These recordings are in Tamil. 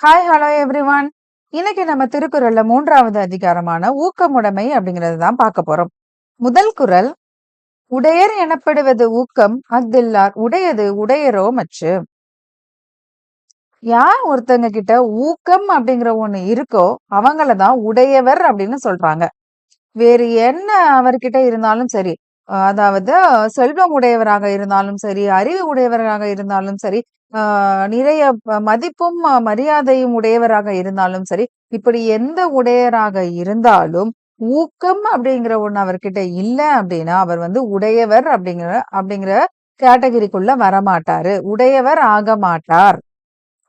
ஹாய் ஹலோ எவ்ரிவான் இன்னைக்கு நம்ம திருக்குறள்ல மூன்றாவது அதிகாரமான ஊக்கமுடைமை அப்படிங்கறது தான் பார்க்க போறோம். முதல் குரல் உடையர் எனப்படுவது ஊக்கம் அஃதில்லார் உடையது உடையரோ மச்சு. யார் ஒருத்தங்க கிட்ட ஊக்கம் அப்படிங்கிற ஒண்ணு இருக்கோ அவங்களதான் உடையவர் அப்படின்னு சொல்றாங்க. வேறு என்ன அவர்கிட்ட இருந்தாலும் சரி அதாவது செல்வம் உடையவராக இருந்தாலும் சரி அறிவு உடையவராக இருந்தாலும் சரி நிறைய மதிப்பும் மரியாதையும் உடையவராக இருந்தாலும் சரி இப்படி எந்த உடையராக இருந்தாலும் ஊக்கம் அப்படிங்கிற ஒண்ணு அவர்கிட்ட இல்ல அப்படின்னா அவர் வந்து உடையவர் அப்படிங்கிற அப்படிங்கிற கேட்டகரிக்குள்ள வரமாட்டாரு. உடையவர் ஆக மாட்டார்.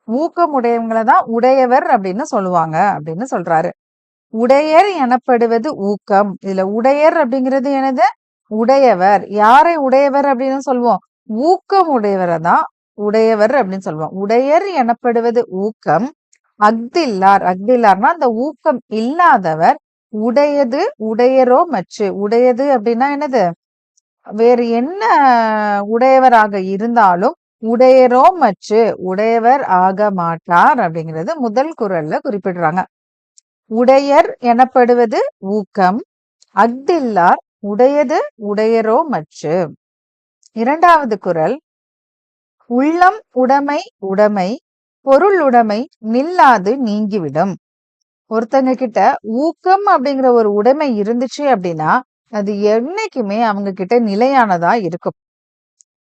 ஊக்கம் உடையவங்களை தான் உடையவர் அப்படின்னு சொல்லுவாங்க அப்படின்னு சொல்றாரு. உடையர் எனப்படுவது ஊக்கம். இதுல உடையர் அப்படிங்கிறது எனது உடையவர். யாரை உடையவர் அப்படின்னு சொல்லுவோம்? ஊக்கம் உடையவரை தான் உடையவர் அப்படின்னு சொல்லுவோம். உடையர் எனப்படுவது ஊக்கம். அக்தில்லார் அக்தில்லார்னா அந்த ஊக்கம் இல்லாதவர் உடையது உடையரோ மச்சு. உடையது அப்படின்னா என்னது? வேறு என்ன உடையவராக இருந்தாலும் உடையரோ மச்சு. உடையவர் ஆக மாட்டார் அப்படிங்கிறது முதல் குரல்ல குறிப்பிடுறாங்க. உடையர் எனப்படுவது ஊக்கம். அக்தில்லார் உடையது உடையரோ மச்சு. இரண்டாவது குரல் உள்ளம் உடைமை உடைமை பொருள் உடைமை நில்லாது நீங்கிவிடும். ஒருத்தங்க கிட்ட ஊக்கம் அப்படிங்கிற ஒரு உடைமை இருந்துச்சு அப்படின்னா அது என்னைக்குமே அவங்க கிட்ட நிலையானதா இருக்கும்.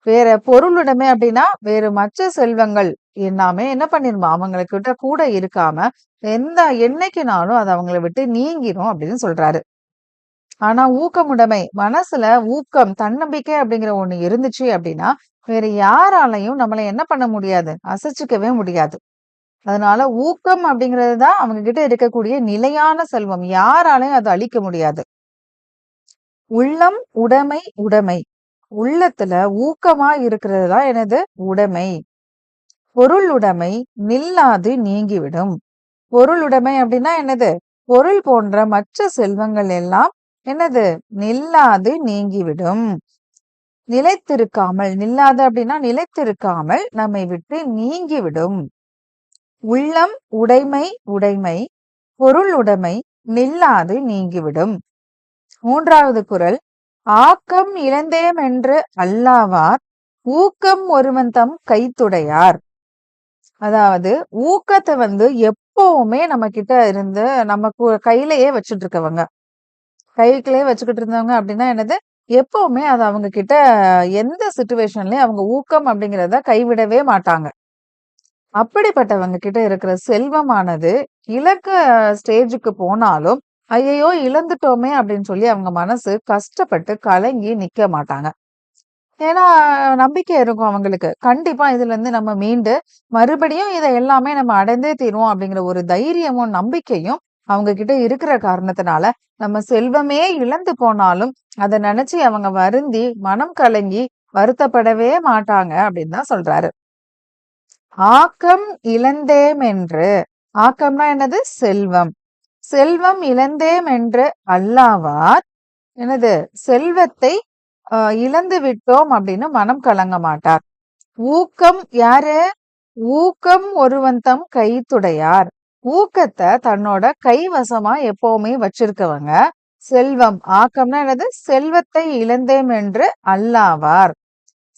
வேற பொருள் உடைமை அப்படின்னா வேற மற்ற செல்வங்கள் எல்லாமே என்ன பண்ணிருமா? அவங்கக்கிட்ட கூட இருக்காம எந்த என்னைக்குனாலும் அது அவங்களை விட்டு நீங்கிரும் அப்படின்னு சொல்றாரு. ஆனா ஊக்கமுடைமை மனசுல ஊக்கம் தன்னம்பிக்கை அப்படிங்கிற ஒண்ணு இருந்துச்சு அப்படின்னா வேற யாராலையும் நம்மளை என்ன பண்ண முடியாது? அசைச்சிக்கவே முடியாது. அதனால ஊக்கம் அப்படிங்கிறது தான் அவங்க கிட்ட இருக்கக்கூடிய நிலையான செல்வம். யாராலையும் அதை அழிக்க முடியாது. உள்ளம் உடைமை உடைமை. உள்ளத்துல ஊக்கமா இருக்கிறது தான் எனது உடைமை. பொருள் உடைமை நில்லாது நீங்கிவிடும். பொருள் உடைமை அப்படின்னா என்னது? பொருள் போன்ற மற்ற செல்வங்கள் எல்லாம் என்னது? நில்லாது நீங்கிவிடும். நிலைத்திருக்காமல் நில்லாது அப்படின்னா நிலைத்திருக்காமல் நம்மை விட்டு நீங்கிவிடும். உள்ளம் உடைமை உடைமை பொருள் உடைமை நில்லாது நீங்கிவிடும். மூன்றாவது குரல் ஆக்கம் இழந்தேம் என்று அல்லாவார் ஊக்கம் ஒருவன் தம் கைத்துடையார் அதாவது ஊக்கத்தை வந்து எப்பவுமே நம்ம கிட்ட இருந்து நம்ம கையிலேயே வச்சுட்டு இருக்கவங்க கைக்குள்ளேயே வச்சுக்கிட்டு இருந்தவங்க அப்படின்னா என்னது? எப்பவுமே அது அவங்க கிட்ட எந்த சுச்சுவேஷன்லயும் அவங்க ஊக்கம் அப்படிங்கிறத கைவிடவே மாட்டாங்க. அப்படிப்பட்டவங்க கிட்ட இருக்கிற செல்வமானது இலக்க ஸ்டேஜுக்கு போனாலும் ஐயையோ இழந்துட்டோமே அப்படின்னு சொல்லி அவங்க மனசு கஷ்டப்பட்டு கலங்கி நிக்க மாட்டாங்க. ஏன்னா நம்பிக்கை இருக்கும் அவங்களுக்கு. கண்டிப்பா இதுல இருந்து நம்ம மீண்டு மறுபடியும் இதை எல்லாமே நம்ம அடைந்தே தீருவோம் அப்படிங்கிற ஒரு தைரியமும் நம்பிக்கையும் அவங்க கிட்ட இருக்கிற காரணத்தினால நம்ம செல்வமே இழந்து போனாலும் அதை நினைச்சு அவங்க வருந்தி மனம் கலங்கி வருத்தப்படவே மாட்டாங்க அப்படின்னு தான் சொல்றாரு. ஆக்கம் இழந்தேம் என்று ஆக்கம்னா என்னது? செல்வம். செல்வம் இழந்தேம் என்று அல்லாவார் என்னது? செல்வத்தை இழந்து விட்டோம் அப்படின்னு மனம் கலங்க மாட்டார். ஊக்கம் யாரு? ஊக்கம் ஒருவன் தம் கைத்துடையார். ஊக்கத்தை தன்னோட கைவசமா எப்பவுமே வச்சிருக்கவங்க. செல்வம் ஆக்கம்னா என்னது? செல்வத்தை இழந்தேம் என்று அல்லாவார்.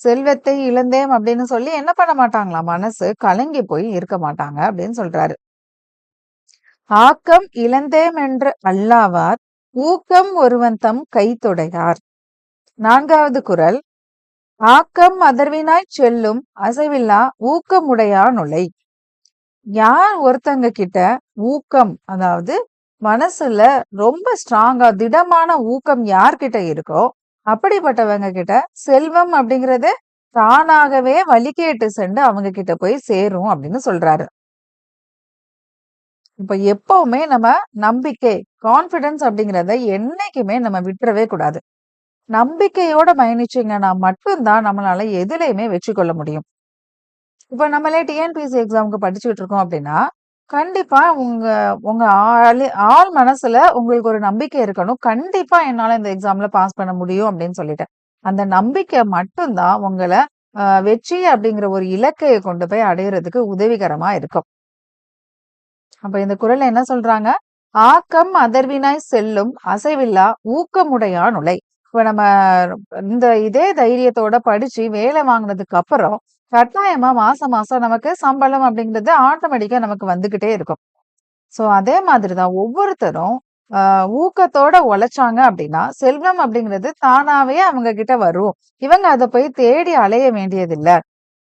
செல்வத்தை இழந்தேம் அப்படின்னு சொல்லி என்ன பண்ண மாட்டாங்களா? மனசு கலங்கி போய் இருக்க மாட்டாங்க அப்படின்னு சொல்றாரு. ஆக்கம் இழந்தேம் என்று அல்லாவார். ஊக்கம் ஒருவன் தம் கைத்தொடையார் நான்காவது குரல். ஆக்கம் அதர்வினாய் செல்லும் அசைவில்லா ஊக்கமுடையானுலை யார் ஒருத்தங்க கிட்ட ஊக்கம் அதாவது மனசுல ரொம்ப ஸ்ட்ராங்கா திடமான ஊக்கம் யார்கிட்ட இருக்கோ அப்படிப்பட்டவங்க கிட்ட செல்வம் அப்படிங்கறது தானாகவே வழிகேட்டு சென்று அவங்க கிட்ட போய் சேரும் அப்படின்னு சொல்றாரு. இப்ப எப்பவுமே நம்ம நம்பிக்கை கான்பிடன்ஸ் அப்படிங்கிறத என்னைக்குமே நம்ம விட்டுறவே கூடாது. நம்பிக்கையோட பயணிச்சீங்கன்னா மட்டும்தான் நம்மளால எதுலையுமே வெற்றி கொள்ள முடியும். இப்ப நம்மளே டிஎன்பிஎஸ்சி எக்ஸாமுக்கு படிச்சுட்டு இருக்கோம் அப்படின்னா, கண்டிப்பா உங்க உங்க ஆள் ஆள் மனசுல உங்களுக்கு ஒரு நம்பிக்கை இருக்கணும். கண்டிப்பா என்னால இந்த எக்ஸாம்ல பாஸ் பண்ண முடியும் அப்படின்னு சொல்லிட்டு. அந்த நம்பிக்கை மட்டும் தான் உங்கள வெற்றி அப்படிங்கிற ஒரு இலக்கையை கொண்டு போய் அடையிறதுக்கு உதவிகரமா இருக்கும். அப்ப இந்த குறள்ல என்ன சொல்றாங்க? "ஆக்கம் அதர்வினாய் செல்லும் அசைவில்லா ஊக்கமுடையான் உலை." இப்ப நம்ம இந்த இதே தைரியத்தோட படிச்சு வேலை வாங்குனதுக்கு அப்புறம், கட்டாயமா மாசம் மாசம் நமக்கு சம்பளம் அப்படிங்கிறது ஆட்டோமேட்டிக்கா நமக்கு வந்துகிட்டே இருக்கும். ஸோ அதே மாதிரி தான் ஒவ்வொருத்தரும் ஊக்கத்தோட உழைச்சாங்க அப்படின்னா, செல்வம் அப்படிங்கிறது தானாவே அவங்க கிட்ட வரும். இவங்க அதை போய் தேடி அலைய வேண்டியதில்லை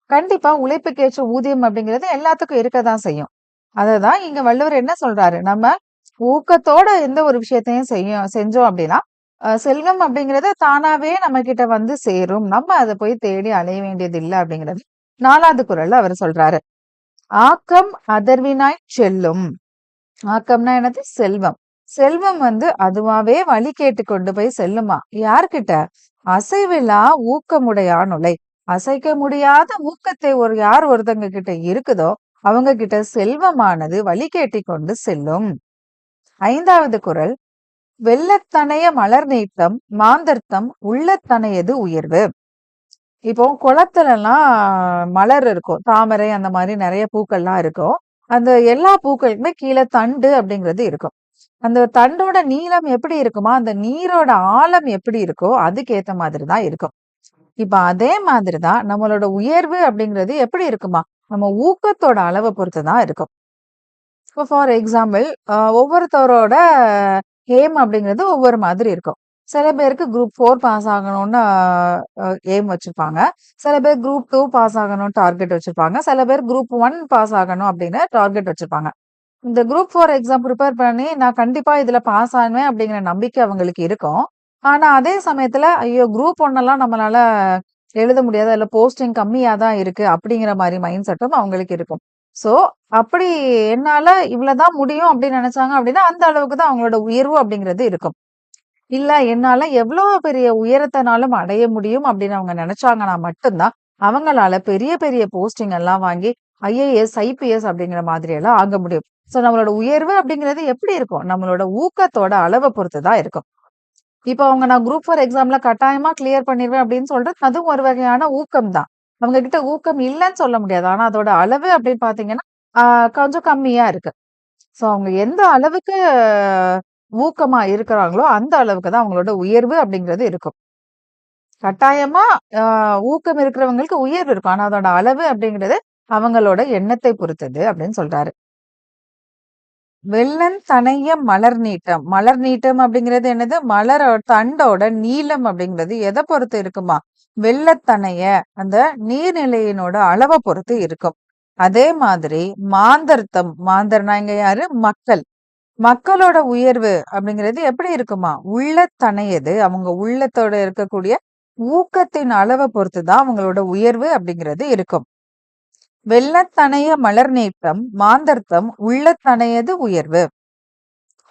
கண்டிப்பா உழைப்புக்கேற்ற ஊதியம் அப்படிங்கிறது எல்லாத்துக்கும் இருக்க தான் செய்யும். அததான் இங்க வள்ளுவர் என்ன சொல்றாரு? நம்ம ஊக்கத்தோட எந்த ஒரு விஷயத்தையும் செய்யும் செஞ்சோம் அப்படின்னா, செல்வம் அப்படிங்கிறது தானாவே நம்ம கிட்ட வந்து சேரும். நம்ம அதை போய் தேடி அலைய வேண்டியதில்ல அப்படிங்கிறது நாலாவது குரல்ல அவர் சொல்றாரு. "ஆக்கம் அதர்வினாய் செல்லும்." ஆக்கம்னா என்னது? செல்வம். செல்வம் வந்து அதுவாவே வழி கேட்டுக் கொண்டு போய் செல்லுமா? யார்கிட்ட? "அசைவிலா ஊக்கமுடையானுலை அசைக்க முடியாத ஊக்கத்தை ஒரு யார் ஒருத்தங்க கிட்ட இருக்குதோ, அவங்க கிட்ட செல்வமானது வழி கேட்டிக் கொண்டு செல்லும். ஐந்தாவது குரல் "வெள்ளத்தனைய மலர் நீட்டம் மாந்தர்த்தம் உள்ளத்தனையது உயர்வு." இப்போ குளத்துலலாம் மலர் இருக்கும். தாமரை அந்த மாதிரி நிறைய பூக்கள்லாம் இருக்கும். அந்த எல்லா பூக்களுக்குமே கீழே தண்டு அப்படிங்கிறது இருக்கும். அந்த தண்டோட நீளம் எப்படி இருக்குமா, அந்த நீரோட ஆழம் எப்படி இருக்கோ, அதுக்கேற்ற மாதிரி தான் இருக்கும். இப்ப அதே மாதிரி தான் நம்மளோட உயர்வு அப்படிங்கிறது எப்படி இருக்குமா? நம்ம ஊக்கத்தோட அளவை பொறுத்து தான் இருக்கும். இப்போ ஃபார் எக்ஸாம்பிள் ஒவ்வொருத்தரோட எய்ம் அப்படிங்கிறது ஒவ்வொரு மாதிரி இருக்கும். சில பேருக்கு குரூப் ஃபோர் பாஸ் ஆகணும்னு எய்ம் வச்சிருப்பாங்க. சில பேர் குரூப் டூ பாஸ் ஆகணும்னு டார்கெட் வச்சிருப்பாங்க. சில பேர் குரூப் ஒன் பாஸ் ஆகணும் அப்படின்னு டார்கெட் வச்சிருப்பாங்க. இந்த குரூப் ஃபோர் எக்ஸாம் ப்ரிப்பேர் பண்ணி நான் கண்டிப்பா இதுல பாஸ் ஆனுவேன் அப்படிங்கிற நம்பிக்கை அவங்களுக்கு இருக்கும். ஆனா அதே சமயத்துல ஐயோ! குரூப் ஒன்னெல்லாம் நம்மளால எழுத முடியாது. அதுல போஸ்டிங் கம்மியா தான் இருக்கு அப்படிங்கிற மாதிரி மைண்ட் செட்டும் அவங்களுக்கு இருக்கும். ஸோ அப்படி என்னால இவ்வளோ தான் முடியும் அப்படின்னு நினச்சாங்க அப்படின்னா, அந்த அளவுக்கு தான் அவங்களோட உயர்வு அப்படிங்கிறது இருக்கும். இல்ல என்னால எவ்வளவு பெரிய உயரத்தனாலும் அடைய முடியும் அப்படின்னு அவங்க நினைச்சாங்கன்னா மட்டும் தான், அவங்களால பெரிய பெரிய போஸ்டிங் எல்லாம் வாங்கி ஐஏஎஸ், ஐபிஎஸ் அப்படிங்கிற மாதிரி எல்லாம் ஆக முடியும். ஸோ நம்மளோட உயர்வு அப்படிங்கிறது எப்படி இருக்கும்? நம்மளோட ஊக்கத்தோட அளவை பொறுத்து தான் இருக்கும். இப்போ அவங்க நான் குரூப் ஃபோர் எக்ஸாம்ல கட்டாயமா கிளியர் பண்ணிடுவேன் அப்படின்னு சொல்றது, அதுவும் ஒரு வகையான ஊக்கம் தான். அவங்க கிட்ட ஊக்கம் இல்லைன்னு சொல்ல முடியாது. ஆனா அதோட அளவு அப்படின்னு பாத்தீங்கன்னா கொஞ்சம் கம்மியா இருக்கு. ஸோ அவங்க எந்த அளவுக்கு ஊக்கமா இருக்கிறாங்களோ, அந்த அளவுக்கு தான் அவங்களோட உயர்வு அப்படிங்கிறது இருக்கும். கட்டாயமா ஊக்கம் இருக்கிறவங்களுக்கு உயர்வு இருக்கும். ஆனா அதோட அளவு அப்படிங்கிறது அவங்களோட எண்ணத்தை பொறுத்தது அப்படின்னு சொல்றாரு. வெள்ளன் தனைய மலர் நீட்டம்." மலர் நீட்டம் அப்படிங்கிறது என்னது? மலர் தண்டோட நீளம் அப்படிங்கிறது எதை பொறுத்து இருக்குமா? வெள்ளத்தனைய அந்த நீர்நிலையினோட அளவை பொறுத்து இருக்கும். அதே மாதிரி மாந்தர்த்தம். மாந்தர்னா இங்க யாரு? மக்கள். மக்களோட உயர்வு அப்படிங்கிறது எப்படி இருக்குமா? உள்ளத்தனையது. அவங்க உள்ளத்தோட இருக்கக்கூடிய ஊக்கத்தின் அளவை பொறுத்து தான் அவங்களோட உயர்வு அப்படிங்கிறது இருக்கும். "வெள்ளத்தனைய மலர் நீட்டம் மாந்தர்த்தம் உள்ளத்தனையது உயர்வு."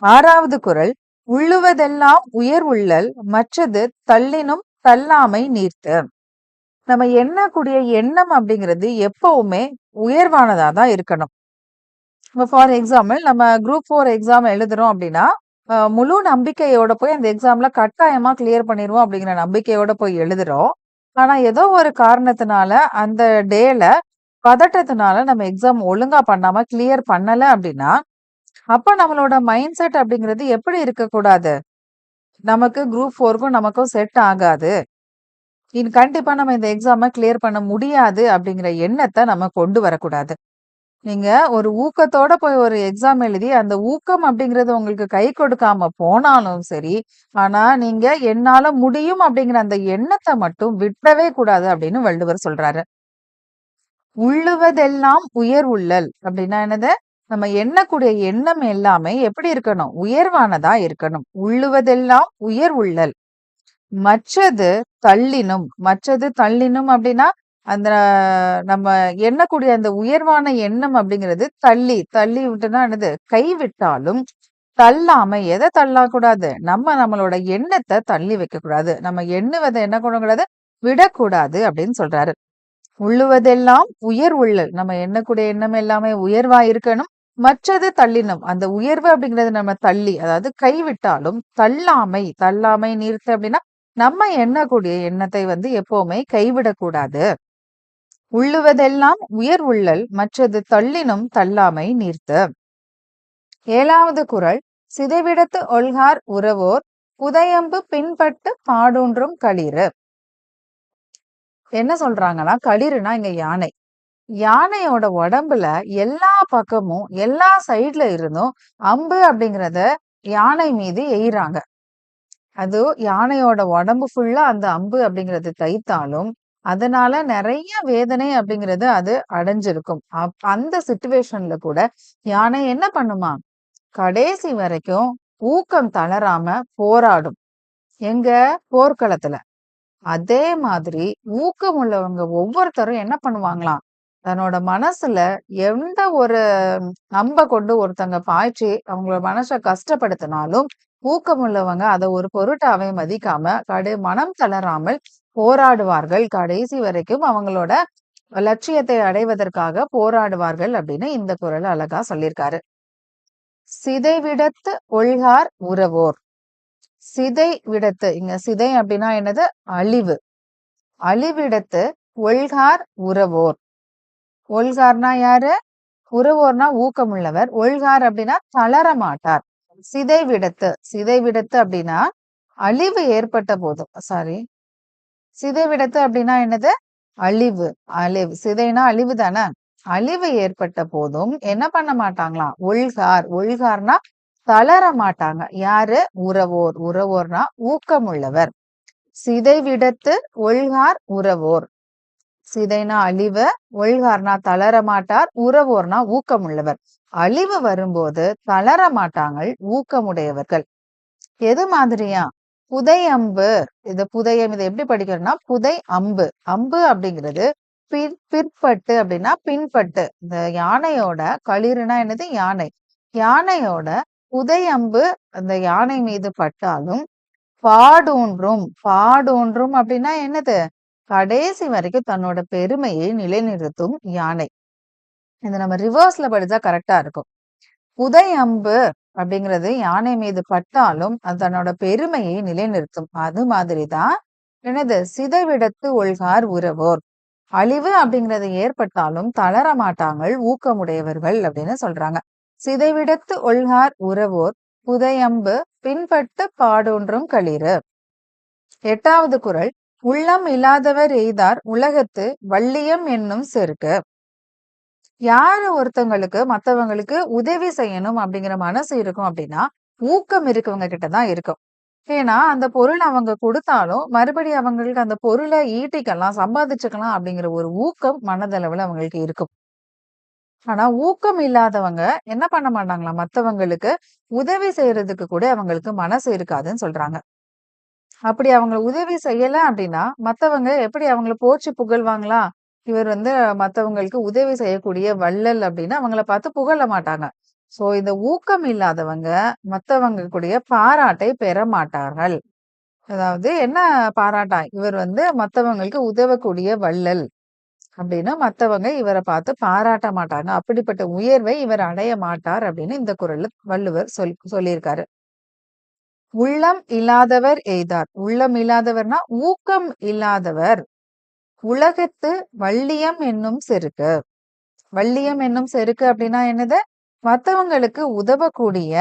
ஆறாவது குரல் "உள்ளுவதெல்லாம் உயர்வுள்ளல் மற்றது தள்ளினும் தள்ளாமை நீர்த்து." நம்ம எண்ணக்கூடிய எண்ணம் அப்படிங்கிறது எப்பவுமே உயர்வானதா தான் இருக்கணும். இப்போ ஃபார் எக்ஸாம்பிள் நம்ம குரூப் ஃபோர் எக்ஸாம் எழுதுறோம் அப்படின்னா, முழு நம்பிக்கையோட போய் அந்த எக்ஸாம்ல கட்டாயமா கிளியர் பண்ணிடுவோம் அப்படிங்கிற நம்பிக்கையோட போய் எழுதுறோம். ஆனா ஏதோ ஒரு காரணத்தினால அந்த டேல பதட்டத்தினால நம்ம எக்ஸாம் ஒழுங்கா பண்ணாம கிளியர் பண்ணல அப்படின்னா, அப்ப நம்மளோட மைண்ட் செட் அப்படிங்கிறது எப்படி இருக்கக்கூடாது? நமக்கு குரூப் ஃபோருக்கும் நமக்கும் செட் ஆகாது. இன் கண்டிப்பா நம்ம இந்த எக்ஸாமை கிளியர் பண்ண முடியாது அப்படிங்கிற எண்ணத்தை நம்ம கொண்டு வரக்கூடாது. நீங்க ஒரு ஊக்கத்தோட போய் ஒரு எக்ஸாம் எழுதி, அந்த ஊக்கம் அப்படிங்கிறது உங்களுக்கு கை கொடுக்காம போனாலும் சரி, ஆனா நீங்க என்னால முடியும் அப்படிங்கிற அந்த எண்ணத்தை மட்டும் விட்டவே கூடாது அப்படின்னு வள்ளுவர் சொல்றாரு. "உள்ளுவதெல்லாம் உயர் உள்ளல் அப்படின்னா என்னது? நம்ம எண்ணக்கூடிய எண்ணம் எல்லாமே எப்படி இருக்கணும்? உயர்வானதா இருக்கணும். "உள்ளுவதெல்லாம் உயர் உள்ளல் மற்றது தள்ளினும்." மற்றது தள்ளினும் அப்படின்னா, அந்த நம்ம எண்ணக்கூடிய அந்த உயர்வான எண்ணம் அப்படிங்கிறது தள்ளி தள்ளி விட்டுனா என்னது? கைவிட்டாலும் தள்ளாமை. எதை தள்ளக்கூடாது? நம்ம நம்மளோட எண்ணத்தை தள்ளி வைக்கக்கூடாது. நம்ம எண்ணுவதை என்ன பண்ணக்கூடாது? விடக்கூடாது அப்படின்னு சொல்றாரு. "உள்ளுவதெல்லாம் உயர் உள்ளல் நம்ம எண்ணக்கூடிய எண்ணம் எல்லாமே உயர்வா இருக்கணும். மற்றது தள்ளினம் அந்த உயர்வு அப்படிங்கிறது நம்ம தள்ளி, அதாவது கைவிட்டாலும் தள்ளாமை. தள்ளாமை நீர்த்து அப்படின்னா, நம்ம எண்ணக்கூடிய எண்ணத்தை வந்து எப்பவுமே கைவிடக்கூடாது. "உள்ளுவதெல்லாம் உயர் உள்ளல் மற்றது தள்ளினும் தள்ளாமை நீர்த்த. ஏழாவது குரல் சிதைவிடத்து ஒல்கார் உறவோர் புதையம்பு பின்பட்டு பாடூன்றும் களிறு. என்ன சொல்றாங்கன்னா களிறுனா இங்க யானை. யானையோட உடம்புல எல்லா பக்கமும் எல்லா சைட்ல இருந்தும் அம்பு அப்படிங்கிறத யானை மீது எய்றாங்க. அது யானையோட உடம்பு ஃபுல்லா அந்த அம்பு அப்படிங்கறது தைத்தாலும் அதனால நிறைய வேதனை அப்படிங்கிறது அது அடைஞ்சிருக்கும். அப் அந்த சுச்சுவேஷன்ல கூட யானை என்ன பண்ணுமா? கடைசி வரைக்கும் ஊக்கம் தளராம போராடும். எங்க? போர்க்களத்துல. அதே மாதிரி ஊக்கம் உள்ளவங்க ஒவ்வொருத்தரும் என்ன பண்ணுவாங்களாம்? தன்னோட மனசுல எந்த ஒரு நம்ப கொண்டு ஒருத்தங்க பாய்ச்சி அவங்களோட மனசை கஷ்டப்படுத்தினாலும் ஊக்கம் உள்ளவங்க அதை ஒரு பொருட்டாவே மதிக்காம கடு மனம் தளராமல் போராடுவார்கள். கடைசி வரைக்கும் அவங்களோட லட்சியத்தை அடைவதற்காக போராடுவார்கள் அப்படின்னு இந்த குரல் அழகா சொல்லியிருக்காரு. சிதைவிடத்து ஒழ்கார் உறவோர். சிதை விடத்து இங்க சிதை அப்படின்னா என்னது? அழிவு. அழிவிடத்து ஒழ்கார் உறவோர். ஒல்கார்னா யாரு? உறவோர்னா ஊக்கமுள்ளவர். ஒழ்கார் அப்படின்னா தளர மாட்டார் சிதை விடத்து சிதை விடத்து அப்படின்னா அழிவு ஏற்பட்ட போதும். சாரி சிதை விடத்து அப்படின்னா என்னது? அழிவு. அழிவு. சிதைனா அழிவு தானே? அழிவு ஏற்பட்ட போதும் என்ன பண்ண மாட்டாங்களாம் ஒழ்கார். ஒழ்கார்னா தளர மாட்டாங்க. யாரு? உறவோர். உறவோர்னா ஊக்கமுள்ளவர். சிதை விடத்து ஒழ்கார் உறவோர். சிதைனா அழிவு. ஒழ்கார்னா தளர மாட்டார். உறவோர்னா ஊக்கமுள்ளவர். அழிவு வரும்போது தளர மாட்டாங்கள் ஊக்கமுடையவர்கள். எது மாதிரியா? புதை அம்பு இது புதையம் இதை எப்படி படிக்கிறோம்னா புதை அம்பு. அம்பு அப்படிங்கிறது பிற் பிற்பட்டு அப்படின்னா பின்பட்டு. இந்த யானையோட களிறுனா என்னது? யானை. யானையோட புதை அம்பு அந்த யானை மீது பட்டாலும் பாடூன்றும் பாடூன்றும் அப்படின்னா என்னது? கடைசி வரைக்கும் தன்னோட பெருமையை நிலைநிறுத்தும் யானை. இதை நம்ம ரிவர்ஸ்ல படிச்சா கரெக்டா இருக்கும். புதை அம்பு அப்படிங்கிறது யானை மீது பட்டாலும் அது தன்னோட பெருமையை நிலைநிறுத்தும். அது மாதிரிதான் என்னது சிதைவிடத்து ஒழ்கார் உறவோர். அழிவு அப்படிங்கிறது ஏற்பட்டாலும் தளர மாட்டாங்கள் ஊக்கமுடையவர்கள் அப்படின்னு சொல்றாங்க. சிதைவிடத்து ஒழ்கார் உறவோர் புதையம்பு பின்பட்டு பாடொன்றும் களிறு. எட்டாவது குரல் உள்ளம் இல்லாதவர் எய்தார் உலகத்து வள்ளியம் என்னும் செருக்கு. யாரு ஒருத்தவங்களுக்கு மத்தவங்களுக்கு உதவி செய்யணும் அப்படிங்கிற மனசு இருக்கும் அப்படின்னா ஊக்கம் இருக்கவங்க கிட்டதான் இருக்கும். ஏன்னா அந்த பொருள் அவங்க கொடுத்தாலும் மறுபடியும் அவங்களுக்கு அந்த பொருளை ஈட்டிக்கலாம் சம்பாதிச்சுக்கலாம் அப்படிங்கிற ஒரு ஊக்கம் மனதளவுல அவங்களுக்கு இருக்கும். ஆனா ஊக்கம் இல்லாதவங்க என்ன பண்ண மாட்டாங்களா? மத்தவங்களுக்கு உதவி செய்யறதுக்கு கூட அவங்களுக்கு மனசு இருக்காதுன்னு சொல்றாங்க. அப்படி அவங்க உதவி செய்யல அப்படின்னா மத்தவங்க எப்படி அவங்கள போச்சு புகழ்வாங்களா? இவர் வந்து மத்தவங்களுக்கு உதவி செய்யக்கூடிய வள்ளல் அப்படின்னு அவங்கள பார்த்து புகழ மாட்டாங்க. சோ இந்த ஊக்கம் இல்லாதவங்க மற்றவங்க கூடிய பாராட்டை பெற மாட்டார்கள். அதாவது என்ன பாராட்டா? இவர் வந்து மத்தவங்களுக்கு உதவக்கூடிய வள்ளல் அப்படின்னா மத்தவங்க இவரை பார்த்து பாராட்ட மாட்டாங்க. அப்படிப்பட்ட உயர்வை இவர் அடைய மாட்டார் அப்படின்னு இந்த குரல்ல வள்ளுவர் சொல் சொல்லியிருக்காரு. உள்ளம் இல்லாதவர் எய்தார். உள்ளம் இல்லாதவர்னா ஊக்கம் இல்லாதவர். உலகத்து வள்ளியம் என்னும் செருக்கு. வள்ளியம் என்னும் செருக்கு அப்படின்னா என்னது? மத்தவங்களுக்கு உதவக்கூடிய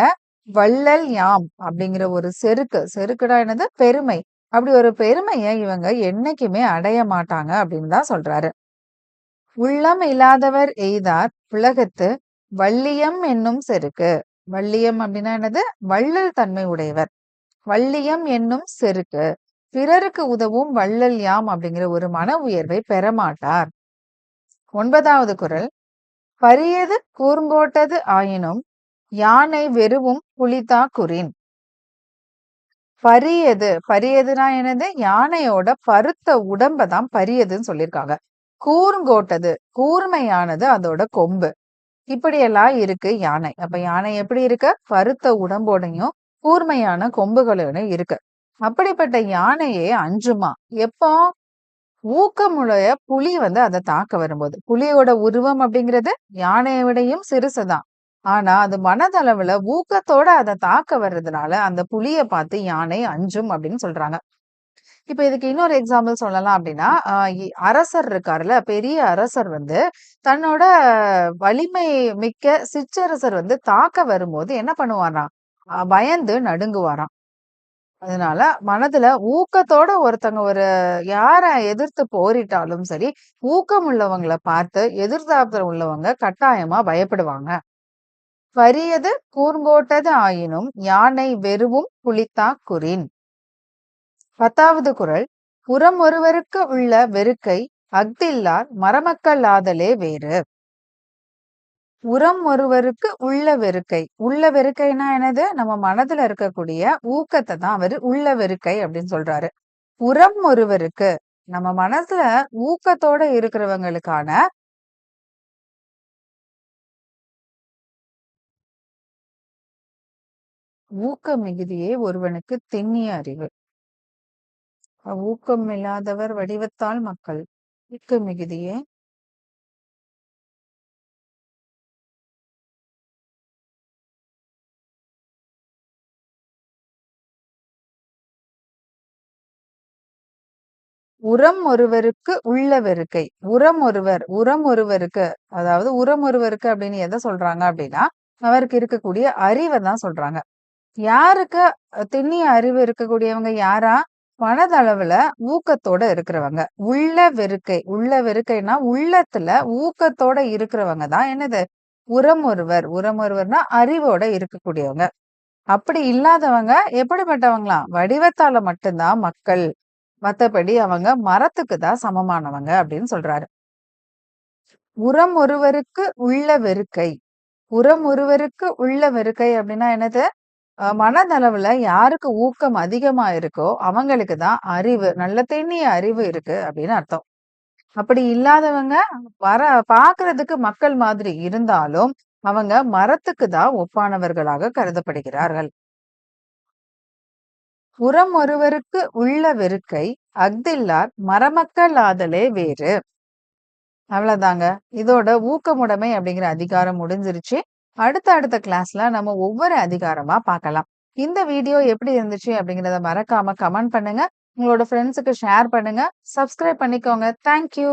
வள்ளல் யாம் அப்படிங்கிற ஒரு செருக்கு. செருக்குடா என்னது? பெருமை. அப்படி ஒரு பெருமையை இவங்க என்னைக்குமே அடைய மாட்டாங்க அப்படின்னு தான் சொல்றாரு. உள்ளம் இல்லாதவர் எய்தார் உலகத்து வள்ளியம் என்னும் செருக்கு. வள்ளியம் அப்படின்னா என்னது? வள்ளல் தன்மை உடையவர். வள்ளியம் என்னும் செருக்கு. பிறருக்கு உதவும் வள்ளல் யாம் அப்படிங்கிற ஒரு மன உயர்வை பெறமாட்டார். ஒன்பதாவது குரல். பரியது கூர்ங்கோட்டது ஆயினும் யானை வெறுவும் புலிதா குறின் பரியது பரியதுனா என்னது? யானையோட பருத்த உடம்ப தான் பரியதுன்னு சொல்லியிருக்காங்க கூர்ங்கோட்டது கூர்மையானது அதோட கொம்பு. இப்படியெல்லாம் இருக்கு யானை. அப்ப யானை எப்படி இருக்கு? பருத்த உடம்போடையும் கூர்மையான கொம்புகளோட இருக்கு. அப்படிப்பட்ட யானையே அஞ்சுமா? எப்போ? ஊக்கமுடைய புலி வந்து அதை தாக்க வரும்போது. புலியோட உருவம் அப்படிங்கிறது யானையை விடையும் சிறுசுதான். ஆனா அது மனதளவுல ஊக்கத்தோட அதை தாக்க வர்றதுனால அந்த புலிய பார்த்து யானை அஞ்சும் அப்படின்னு சொல்றாங்க. இப்ப இதுக்கு இன்னொரு எக்ஸாம்பிள் சொல்லலாம் அப்படின்னா, அரசர் இருக்காருல்ல, பெரிய அரசர் வந்து தன்னோட வலிமை மிக்க சிற்றரசர் வந்து தாக்க வரும்போது என்ன பண்ணுவாராம்? பயந்து நடுங்குவாராம். அதனால மனதுல ஊக்கத்தோட ஒருத்தங்க ஒரு யார எதிர்த்து போரிட்டாலும் சரி, ஊக்கம் உள்ளவங்களை பார்த்து எதிர்த்தாப்புல உள்ளவங்க கட்டாயமா பயப்படுவாங்க. "வறியது கூர்ங்கோட்டது ஆயினும் யானை வெறுவும் புலித்தாக் குறின்." பத்தாவது குரல் "புறம் ஒருவருக்கு உள்ள வெறுக்கை அஃதில்லார் மரமக்கள் ஆதலே வேறு." உரம் ஒருவருக்கு உள்ள வெறுக்கை. உள்ள வெறுக்கைன்னா என்னது? நம்ம மனதுல இருக்கக்கூடிய ஊக்கத்தை தான் அவரு உள்ள வெறுக்கை அப்படின்னு சொல்றாரு. உரம் ஒருவருக்கு நம்ம மனசுல ஊக்கத்தோட இருக்கிறவங்களுக்கான ஊக்க மிகுதியே ஒருவனுக்கு திண்ணிய அறிவு. ஊக்கம் இல்லாதவர் வடிவத்தால் மக்கள். ஊக்க மிகுதியே உரம் ஒருவருக்கு உள்ள வெறுக்கை. உரம் ஒருவர் உரம் ஒருவருக்கு அதாவது உரம் ஒருவருக்கு அப்படின்னு எதை சொல்றாங்க அப்படின்னா, அவருக்கு இருக்கக்கூடிய அறிவை தான் சொல்றாங்க. யாருக்கு திண்ணிய அறிவு இருக்கக்கூடியவங்க யாரா? மனதளவுல ஊக்கத்தோட இருக்கிறவங்க. உள்ள வெறுக்கை. உள்ள வெறுக்கைன்னா, உள்ளத்துல ஊக்கத்தோட இருக்கிறவங்க தான் என்னது? உரம் ஒருவர். உரம் ஒருவர்னா அறிவோட இருக்கக்கூடியவங்க. அப்படி இல்லாதவங்க எப்படிப்பட்டவங்களாம்? வடிவத்தால மட்டும் தான் மக்கள். மத்தபடி அவங்க மரத்துக்கு தான் சமமானவங்க அப்படின்னு சொல்றாரு. உரம் ஒருவருக்கு உள்ள வெறுக்கை. உரம் ஒருவருக்கு உள்ள வெறுக்கை அப்படின்னா என்னது? மனதளவுல யாருக்கு ஊக்கம் அதிகமா இருக்கோ, அவங்களுக்கு தான் அறிவு, நல்ல தெண்ணிய அறிவு இருக்கு அப்படின்னு அர்த்தம். அப்படி இல்லாதவங்க வர பாக்குறதுக்கு மக்கள் மாதிரி இருந்தாலும், அவங்க மரத்துக்கு தான் ஒப்பானவர்களாக கருதப்படுகிறார்கள். புறம் ஒருவருக்கு உள்ள வெறுக்கை அஃதில்லார் மறமக்கள் ஆதலே வேறு. அவ்வளவுதாங்க இதோட ஊக்கமுடைமை அப்படிங்கிற அதிகாரம் முடிஞ்சிருச்சு. அடுத்த அடுத்த கிளாஸ்ல நம்ம ஒவ்வொரு அதிகாரமா பார்க்கலாம். இந்த வீடியோ எப்படி இருந்துச்சு அப்படிங்கிறத மறக்காம கமெண்ட் பண்ணுங்க. உங்களோட ஃப்ரெண்ட்ஸுக்கு ஷேர் பண்ணுங்க. சப்ஸ்கிரைப் பண்ணிக்கோங்க. Thank you.